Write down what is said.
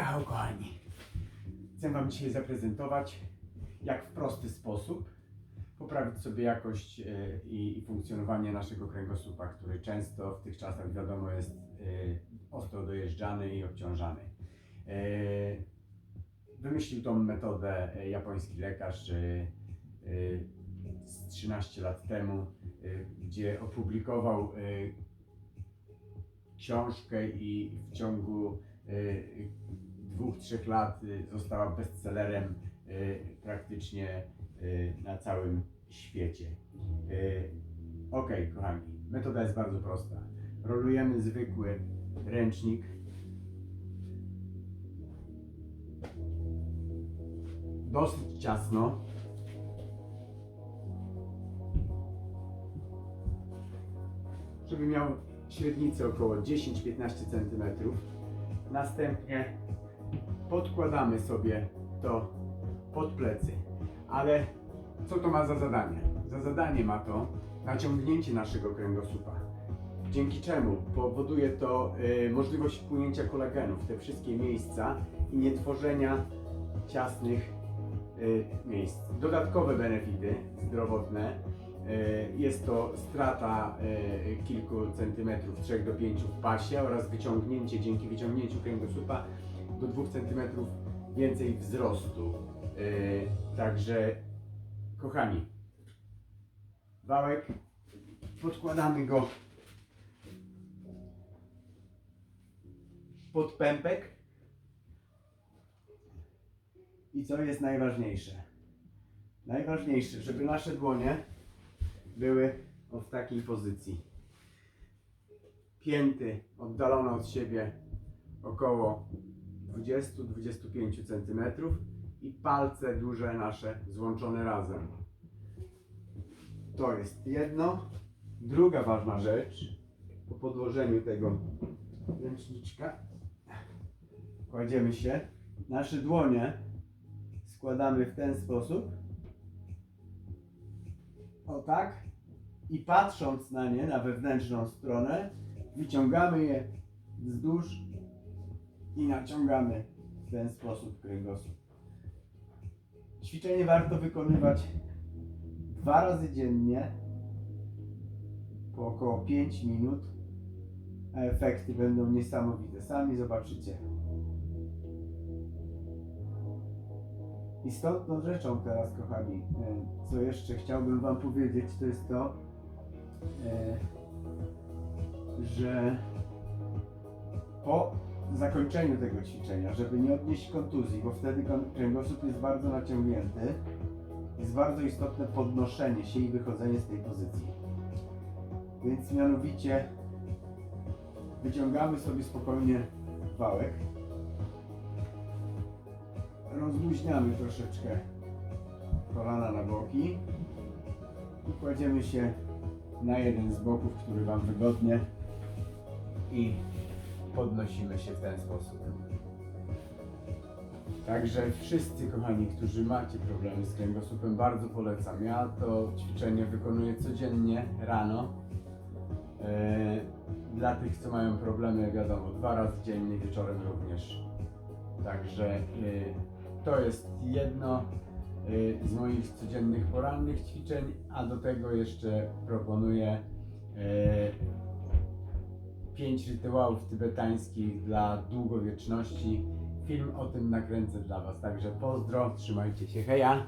Ciao, kochani. Chcę Wam dzisiaj zaprezentować, jak w prosty sposób poprawić sobie jakość e, i, funkcjonowanie naszego kręgosłupa, który często w tych czasach, wiadomo, jest e, ostro dojeżdżany i obciążany. E, Wymyślił tą metodę japoński lekarz z 13 lat temu, gdzie opublikował książkę i w ciągu trzech lat y, została bestsellerem y, praktycznie y, na całym świecie. Ok, kochani, metoda jest bardzo prosta. Rolujemy zwykły ręcznik. Dosyć ciasno. Żeby miał średnicę około 10-15 cm. Następnie podkładamy sobie to pod plecy. Ale co to ma za zadanie? Za zadanie ma to naciągnięcie naszego kręgosłupa. Dzięki czemu powoduje to y, możliwość wpłynięcia kolagenu w te wszystkie miejsca i nie tworzenia ciasnych y, miejsc. Dodatkowe benefity zdrowotne y, jest to strata y, kilku centymetrów, 3 do 5 w pasie oraz wyciągnięcie, dzięki wyciągnięciu kręgosłupa do 2 centymetrów więcej wzrostu. Y, Także kochani, wałek, podkładamy go pod pępek i co jest najważniejsze? Najważniejsze, żeby nasze dłonie były w takiej pozycji. Pięty oddalone od siebie około 20-25 cm i palce duże nasze złączone razem. To jest jedno. Druga ważna rzecz po podłożeniu tego ręczniczka kładziemy się. Nasze dłonie składamy w ten sposób. O tak. I patrząc na nie, na wewnętrzną stronę, wyciągamy je wzdłuż i naciągamy w ten sposób kręgosłup. Ćwiczenie warto wykonywać dwa razy dziennie po około 5 minut, a efekty będą niesamowite. Sami zobaczycie. Istotną rzeczą teraz, kochani, e, co jeszcze chciałbym Wam powiedzieć, to jest to, e, że po zakończeniu tego ćwiczenia, żeby nie odnieść kontuzji, bo wtedy kręgosłup jest bardzo naciągnięty, jest bardzo istotne podnoszenie się i wychodzenie z tej pozycji. Więc mianowicie wyciągamy sobie spokojnie wałek, rozluźniamy troszeczkę kolana na boki i kładziemy się na jeden z boków, który Wam wygodnie i podnosimy się w ten sposób. Także wszyscy kochani, którzy macie problemy z kręgosłupem, bardzo polecam. Ja to ćwiczenie wykonuję codziennie rano. Eee, Dla tych, co mają problemy, wiadomo, dwa razy dziennie, wieczorem również. Także e, to jest jedno e, z moich codziennych porannych ćwiczeń, a do tego jeszcze proponuję e, pięć rytuałów tybetańskich dla długowieczności. Film o tym nakręcę dla Was. Także pozdro, trzymajcie się, heja!